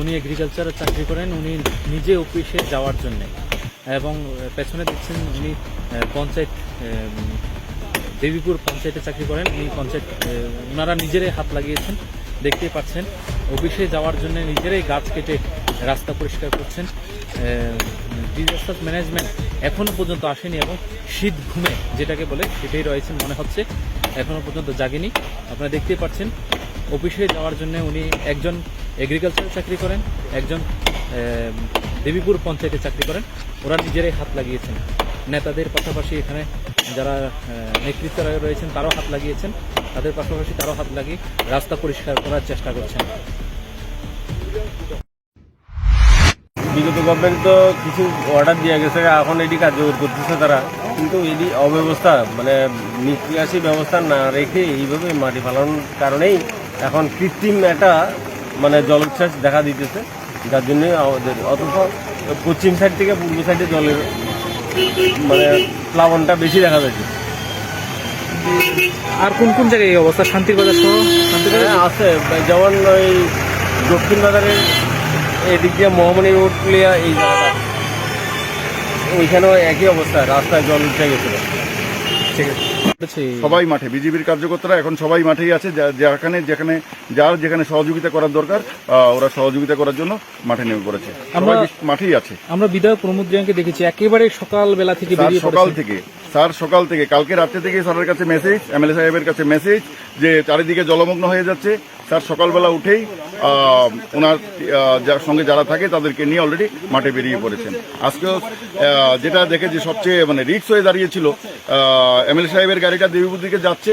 উনি এগ্রিকালচারে চাকরি করেন, উনি নিজে অফিসে যাওয়ার জন্য। এবং পেছনে দেখছেন উনি পঞ্চায়েত দেবীপুর পঞ্চায়েতে চাকরি করেন। উনি পঞ্চায়েত ওনারা নিজেরাই হাত লাগিয়েছেন, দেখতেই পাচ্ছেন। অফিসে যাওয়ার জন্য নিজেরাই গাছ কেটে রাস্তা পরিষ্কার করছেন। ডিজাস্টার ম্যানেজমেন্ট এখনও পর্যন্ত আসেনি এবং শীত ঘুমে যেটাকে বলে সেটাই রয়েছেন মনে হচ্ছে এখনও পর্যন্ত জাগেনি। আপনারা দেখতেই পাচ্ছেন অফিসে যাওয়ার জন্য উনি একজন এগ্রিকালচার চাকরি করেন, একজন দেবীপুর পঞ্চায়েতে চাকরি করেন। ওরা নিজেরাই হাত লাগিয়েছেন। নেতাদের পাশাপাশি এখানে যারা নেতৃত্বরা রয়েছেন, তারাও হাত লাগিয়েছেন। তাদের পাশাপাশি তারাও হাত লাগিয়ে রাস্তা পরিষ্কার করার চেষ্টা করছেন। বিগত গভর্নমেন্ট তো কিছু অর্ডার দিয়ে গেছে, এখন এটি কার্যকর করতেছে তারা। কিন্তু এটি অব্যবস্থা মানে নিকাশি ব্যবস্থা না রেখে এইভাবে মাটি ফালানোর কারণেই এখন কৃত্রিম একটা মানে জলোচ্ছ্বাস দেখা দিতেছে। যার জন্য আমাদের অথচ পশ্চিম সাইড থেকে পূর্ব সাইডে জলের মানে প্লাবনটা বেশি দেখা যাচ্ছে। আর কোন কোন জায়গায় এই অবস্থা? শান্তির বাজার সহ? শান্তির হ্যাঁ, আছে। যেমন ওই দক্ষিণ বাজারের এদিক দিয়ে মোহামনি রোড প্লেয়া এই জায়গাটা। ওইখানেও একই অবস্থা রাস্তায় জল উঠে গেছিল। ঠিক আছে। সবাই মাঠে বিজেপির কার্যকর্তারা এখন সবাই মাঠেই আছে যেখানে যেখানে যার যেখানে সহযোগিতা করার দরকার ওরা সহযোগিতা করার জন্য মাঠে নেমে পড়েছে। আমরা- মাঠেই আছে। আমরা বিধায়ক প্রমোদ রিয়াংকে দেখেছি একেবারে সকাল বেলা থেকে সকাল থেকে স্যার সকাল থেকে কালকে রাত্রে থেকে স্যারের কাছে মেসেজ এমএলএ সাহেবের কাছে মেসেজ যে চারিদিকে জলমগ্ন হয়ে যাচ্ছে। স্যার সকালবেলা উঠেই ওনার যার সঙ্গে যারা থাকে তাদেরকে নিয়ে অলরেডি মাঠে বেরিয়ে পড়েছেন। আজকেও আহ, যেটা দেখে যে সবচেয়ে মানে রিক্স হয়ে দাঁড়িয়েছিল এমএলএ সাহেবের গাড়িটা দেবীপুর দিকে যাচ্ছে।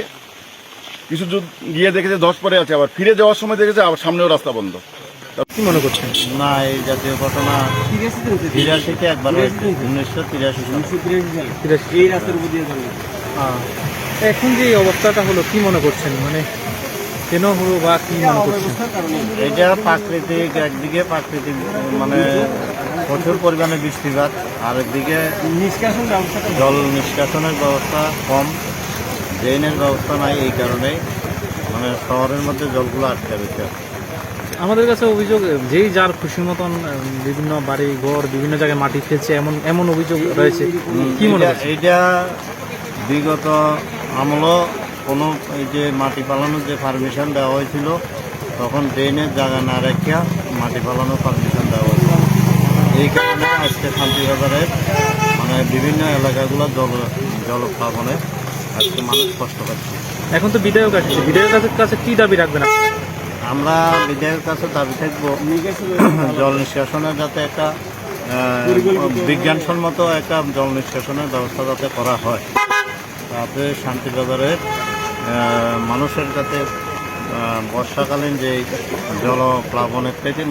কিছু দূর গিয়ে দেখেছে ধস পড়ে আছে আবার ফিরে যাওয়ার সময় দেখেছে আবার সামনেও রাস্তা বন্ধ। কি মনে করছেন? না এই জাতীয় ঘটনা তিরাশিতে একবার উনিশশো তিরাশি এই রাস্তার উপর দিয়ে যাবে। এখন যে অবস্থাটা হলো কি মনে করছেন? মানে কেন হলো বা কি মনে করছেন এটা প্রাকৃতিক একদিকে প্রাকৃতিক মানে প্রচুর পরিমাণে বৃষ্টিপাত আর একদিকে নিষ্কাশন ব্যবস্থাটা জল নিষ্কাশনের ব্যবস্থা কম ড্রেনের ব্যবস্থা নাই এই কারণে মানে শহরের মধ্যে জলগুলো আটকে রয়েছে। আমাদের কাছে অভিযোগ যেই যার খুশি মতন বিভিন্ন বাড়ি ঘর বিভিন্ন জায়গায় মাটি ফেলছে এমন এমন অভিযোগ রয়েছে। কি মনে করছেন এইটা বিগত আমলও কোনো এই যে মাটি পালানোর যে পারমিশন দেওয়া হয়েছিল তখন ড্রেনের জায়গা না রেখে মাটি পালানোর পারমিশন দেওয়া হয়েছিল এই কারণে আজকে শান্তিবাজারের মানে বিভিন্ন এলাকাগুলো জল জলপ্লাবনে আজকে মানুষ কষ্ট পাচ্ছে। এখন তো বিধায়ক আসছে। বিধায়কের কাছে কি দাবি রাখবেন? আমরা বিধায়কের কাছে দাবি থাকব জল নিষ্কাশনের যাতে একটা বিজ্ঞানসম্মত একটা জল নিষ্কাশনের ব্যবস্থা যাতে করা হয়। তাতে শান্তিবাজারের মানুষের যাতে আহ, বর্ষাকালীন যে জলপ্লাবনের থেকে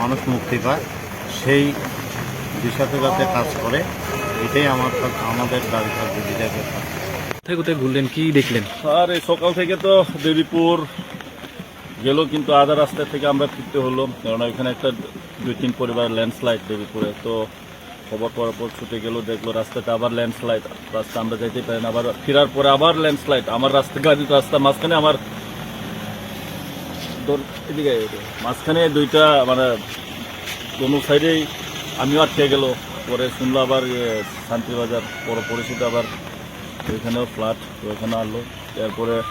মানুষ মুক্তি পায় সেই দিশাতে যাতে কাজ করে এটাই আমার আমাদের দাবি থাকবে বিধায়কের কাছে। কোথায় কোথায় ঘুরলেন কি দেখলেন? আর এই সকাল থেকে তো দেবীপুর গেল কিন্তু আধা রাস্তা থেকে আমরা ফিরতে হলো কারণ এখানে একটা দুই তিন পরিবার ল্যান্ডস্লাইড দেবীপুরে তো খবর পড়ার পর ছুটে গেল, দেখল রাস্তাটা আবার ল্যান্ডস্লাইড রাস্তা আমরা যেতে পারি না, আবার ফেরার পরে আবার ল্যান্ডস্লাইড আমার রাস্তা গাড়ির রাস্তা মাঝখানে আমার মাঝখানে দুইটা মানে কোনো সাইডেই আমিও আটকে গেল। পরে শুনলো আবার শান্তিবাজার, পর পরিচিত আবার। ওইখানেও ফ্ল্যাট ওইখানে আনলো। এরপরে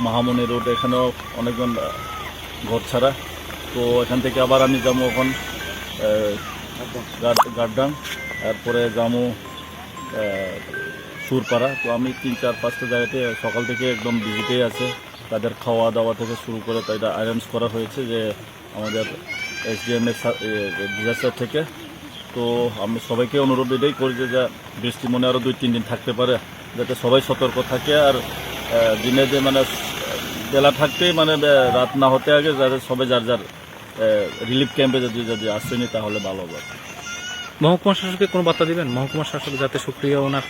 মহামনি রোড এখানেও অনেকজন ঘর ছাড়া। তো এখান থেকে আবার আমি যাব এখন গাড- গাড্ডাং তারপরে যাব আহ, সুরপাড়া। তো আমি তিন চার পাঁচটা জায়গাতে সকাল থেকে একদম বিজিতেই আছে। তাদের খাওয়া দাওয়া থেকে শুরু করে তাদের অ্যারেঞ্জ করা হয়েছে যে আমাদের এসডিএম এর ডিজাস্টার থেকে। তো আমি সবাইকে অনুরোধ এটাই করি যে যা বৃষ্টি মনে আরও দুই তিন দিন থাকতে পারে যাতে সবাই সতর্ক থাকে আর দিনে যে মানে বেলা থাকতেই মানে রাত না হতে আগে যাতে সবাই যার যার রিলিফ ক্যাম্পে যদি যদি আসেনি তাহলে ভালো হবে। মহকুমা শাসককে কোনো বার্তা দিবেন? মহকুমা শাসক যাতে সক্রিয় ওনার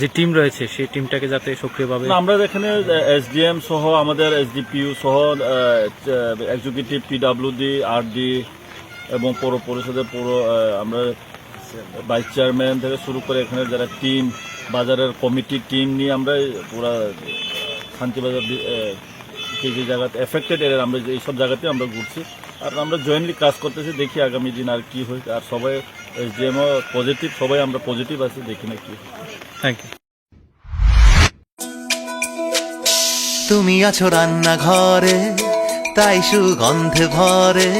যে টিম রয়েছে সেই টিমটাকে যাতে সক্রিয়ভাবে আমরা এখানে এসডিএম সহ আমাদের এসডিপিইউ সহ এক্সিকিউটিভ পিডাব্লিউডি আরডি এবং পৌর পরিষদের পৌর আমরা ভাইস চেয়ারম্যান থেকে শুরু করে এখানে যারা টিম বাজারের কমিটি টিম নিয়ে আমরা পুরা শান্তিবাজার যে যে জায়গাতে এফেক্টেড এরিয়া আমরা এইসব জায়গাতে আমরা ঘুরছি। আর আমরা জয়েন্টলি কাজ করতেছি দেখি আগামী দিন আর কি হয়। আর সবাই এসডিএমও পজিটিভ সবাই আমরা পজিটিভ আছি দেখি না কি। থ্যাংক ইউ তুমি আছো রান্নাঘরে তাই সুগন্ধে ভরে।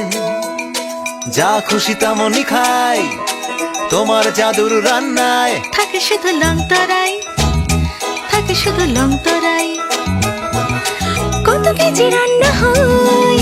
যা খুশি তেমনই খাই তোমার জাদুর রান্নায়। থাকে শুধু লং তরাই থাকে শুধু লং তরাই কত কেজি রান্না হয়?